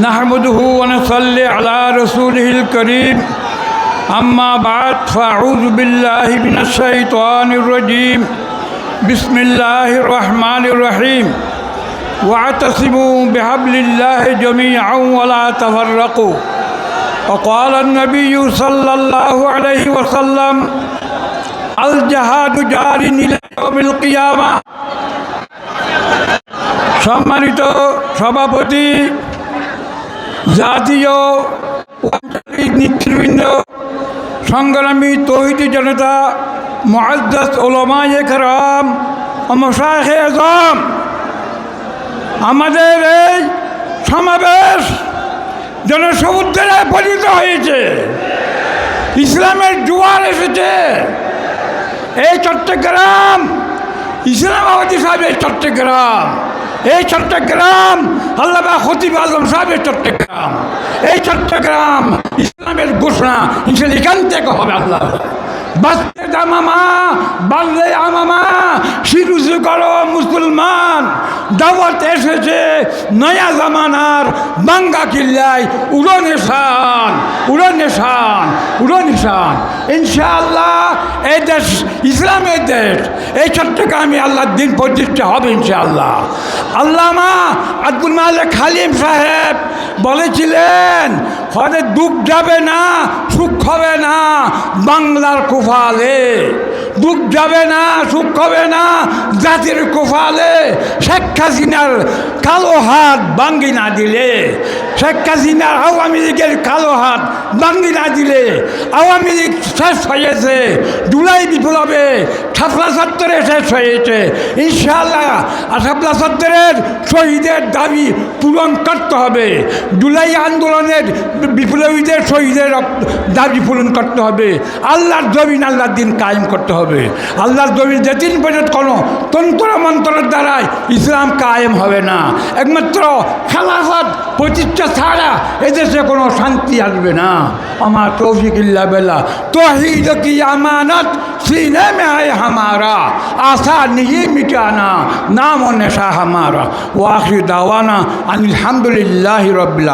نحمده ونصلي على رسوله الكريم أما بعد فأعوذ بالله من الشيطان الرجيم بسم الله الرحمن الرحيم واعتصموا بحبل الله جميعا ولا تفرقوا وقال النبي صلى الله عليه وسلم الجهاد جار إلى يوم القيامة সম্মানিত সভাপতি জাতীয় নেতৃবৃন্দ সংগ্রামী তহিদি জনতা, মহাদ্দাস ওলমায়ে কেরাম, ও মশাহে আজম। আমাদের এই সমাবেশ জনসমুদ্রে পরিণত হয়েছে। ইসলামের জোয়ার এসেছে। এই চট্টগ্রাম ইসলামাবাদী সাহেবের চট্টগ্রাম। এই চট্টগ্রাম আল্লাহ খতিব আলম সাহেবের চট্টগ্রাম। এই চট্টগ্রাম ইসলামের ঘোষণা ইসলাম এখান থেকে হবে আল্লাহ। বাঁচতে দামামা বাড়লে আমামা শিরুজু করো মুসলমান। দাওয়াত এসেছে নয়া জামানার বাঙ্গা কিল্লায় উড়ো নিশান উড়ো নিশান উড়ো নিশান ইনশাআল্লাহ এই দেশ, ইসলামের দেশ, এই চট্টগ্রামে আল্লাহর দিন প্রতিষ্ঠা হবে ইনশাআল্লাহ। আল্লামা আব্দুল মালিক খালিম সাহেব বলেছিলেন হরে দুঃখ যাবে না, সুখ বাংলার কুফালে। দুঃখ যাবে না, সুখ হবে না, জাতির কুফালে। শেখ হাসিনার কালো হাত বাঙ্গি না দিলে। শেখ হাসিনার আওয়ামী লীগের কালো হাত বাঙ্গি না দিলে। আওয়ামী লীগ শেষ হয়েছে জুলাই বিপ্লবে সাতলা চত্বরে শেষ হয়েছে। ইনশাআল্লাহ আর চত্বরের শহীদের দাবি পূরণ করতে হবে। জুলাই আন্দোলনের বিপ্লবীদের শহীদের দাবি পূরণ করতে হবে। আল্লাহর জমিন আল্লাহর দিন কায়েম করতে হবে। আল্লাহর জমিন যেদিন পর্যন্ত কোনো তন্ত্র মন্ত্রের দ্বারাই ইসলাম কায়েম হবে না। একমাত্র খেলাফত প্রতিষ্ঠা ছাড়া এদেশে কোনো শান্তি আসবে না। আমার তৌফিক ইল্লা বেলা তহিদ কি আমানত? সিনেমে আয় हमारा आशा नहीं मिटाना नाम और नशा हमारा वो आखिर दावाना अनिलहमदिल्ला रबिल्ला